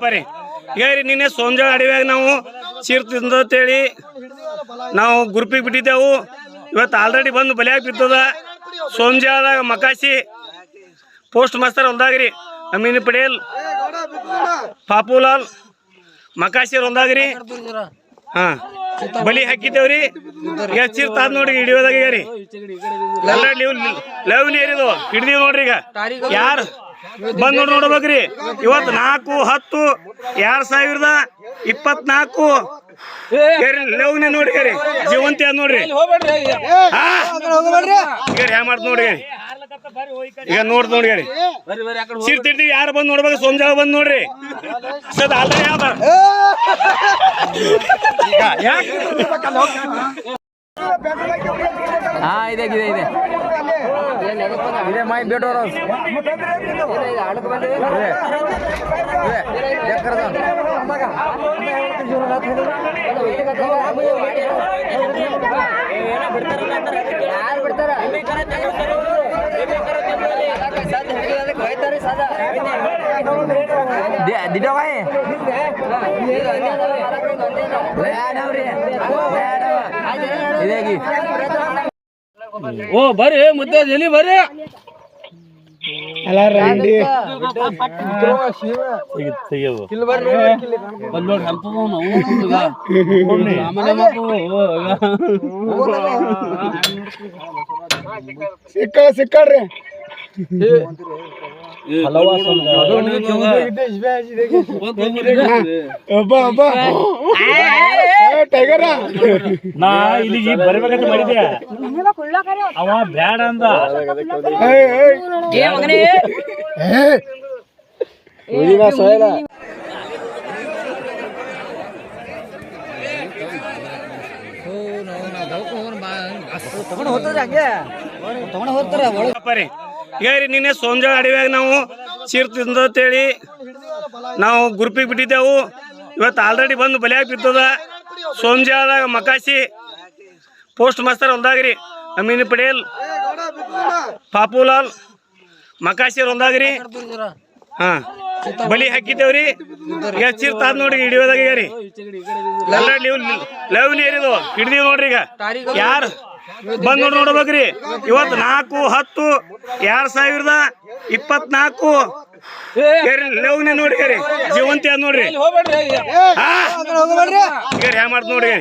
ಅಪ್ಪ ಹೇಳಿ ನಿನ್ನೆ ಸೋಂಜಾಳ ಅಡವ್ಯಾಗ ನಾವು ಚೀರ್ ಹೇಳಿ ನಾವು ಗ್ರೂಪಿಗೆ ಬಿಟ್ಟಿದ್ದೆವು. ಇವತ್ತು ಆಲ್ರೆಡಿ ಬಂದು ಬಲಿಯಾಗಿ ಬಿದ್ದದ. ಸೋಂಜಾಳದಾಗ ಮಕಾಸಿ ಪೋಸ್ಟ್ ಮಾಸ್ತರ್ ಒಂದಾಗ್ರಿ. ಅಮೀನ್ ಪಟೇಲ್, ಪಾಪುಲಾಲ್, ಮಕಾಸಿ ಒಂದಾಗ್ರಿ. ಹಾಂ, ಬಲಿ ಹಾಕಿದ್ದೇವ್ರಿ. ಚೀರ್ ತಾದ್ ನೋಡ್ರಿ ಹಿಡಿಯೋದಾಗ ರೀ. ಎಲ್ಲ ಲವ್ ನೀರಿದು. ಹಿಡ್ದೀವಿ ನೋಡ್ರಿ ಈಗ. ಯಾರು? ಬಂದ್ ನೋಡಿ ನೋಡ್ಬೇಕ್ರಿ. ಇವತ್ತು ನಾಲ್ಕು ಹತ್ತು ಎರಡ್ ಸಾವಿರದ ಇಪ್ಪತ್ನಾಲ್ಕು. ಲವ್ನೆ ನೋಡಿ ರೀ ಜೀವಂತಿ ಅದ್ ನೋಡ್ರಿ. ಹಾ? ಈಗ ಹ್ಯಾ ಮಾಡ್ತ ನೋಡಿ ಈಗ ನೋಡ್ ನೋಡಿ ಸೀಟ್ ತಿರ್ತೀವಿ ಯಾರು ಬಂದ್ ನೋಡ್ಬೇಕು? ಸೋಮಜಾವ ಬಂದ್ ನೋಡ್ರಿ. ಸದ್ ಅಲ್ಲ ಯಾವ್ದ ಹಾ ಇದೆ ಇದೆ ಇದೆ. ಇದೆ ಮೈ ಬೇಟೋರ್ ದಿಡೋ ಬಾಯ್ ಇದಾಗಿ ಓ ಬರ್ರಿ ಮುದ್ದೆ ಜಲ್ಲಿ ಬರ್ರಿ? ಬಂದ್ ನೋಡಿ ಹೆಲ್ಪ್ ಆಮೇಲೆ ಮಕ್ಕಳು ಸಿಕ್ಕ ಸಿಕ್ಕಳ್ರಿ. ಒಬ್ಬ ಒಬ್ಬ. ಟೈಗರ. ನಾ ಇಲ್ಲಿ ಬರ್ಬೇಕಂತ ಮಾಡಿದ್ದೆ ಅವ ಬ್ಯಾಡ ಅಂದ. ಸೋಯಲ. ರೀ ನಿನ್ನೆ ಸೋಂಜಾಳ ಅಡವ್ಯಾಗ ನಾವು ಸೀರ್ ತಿಂದೋತೇಳಿ ನಾವು ಗ್ರೂಪಿಗೆ ಬಿಟ್ಟಿದ್ದೆವು. ಇವತ್ತು ಆಲ್ರೆಡಿ ಬಂದು ಬಲಿಯಾಗಿ ಬಿದ್ದದ. ಸೋಂಜಾಳದಾಗ ಮಕಾಸಿ ಪೋಸ್ಟ್ ಮಾಸ್ತರ್ ಒಂದಾಗ್ರಿ ಅಮೀನ್ ಪಟೇಲ್, ಪಾಪುಲಾಲ್ ಮಕಾಸಿ ಒಂದಾಗ್ರಿ ಹಾ, ಬಲಿ ಹಾಕಿದ್ದೇವ್ರಿ. ಹೆಚ್ಚಿರ್ತಾದ ಚೀರ್ ತಾದ್ ನೋಡ್ರಿ ಹಿಡಿಯೋದಾಗ ರೀ. ಲವ್ ನೀರಿದು ಹಿಡಿದೀವಿ ನೋಡ್ರಿ ಈಗ. ಯಾರು ಬಂದ್ ನೋಡಿ ನೋಡ್ಬೇಕ್ರಿ. ಇವತ್ತು ನಾಲ್ಕು ಹತ್ತು ಎರಡ್ ಸಾವಿರದ ಇಪ್ಪತ್ನಾಲ್ಕು. ಲವ್ನೆ ನೋಡಿ ಜೀವಂತ ನೋಡ್ರಿ. ಹ್ಯಾ ಮಾಡ್ತ ನೋಡಿ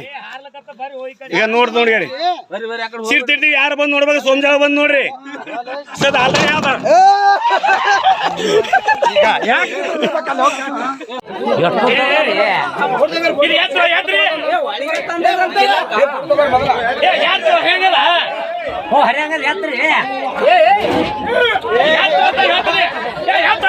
ಈಗ ನೋಡ್ ನೋಡಿ ಸೀಟ್ ತಿರ್ತೀವಿ ಯಾರು ಬಂದ್ ನೋಡ್ಬೇಕು? ಸೋಮಜಾಗ ಬಂದ್ ನೋಡ್ರಿ. ಸದ ಅಲ್ರಿ ಯಾವ್ದ ಹೆಂಗಲ್ಲ ಓ ಹರಿಯಂಗ್ರಿ ಏ ಏ. ಯಾತ್ರಿ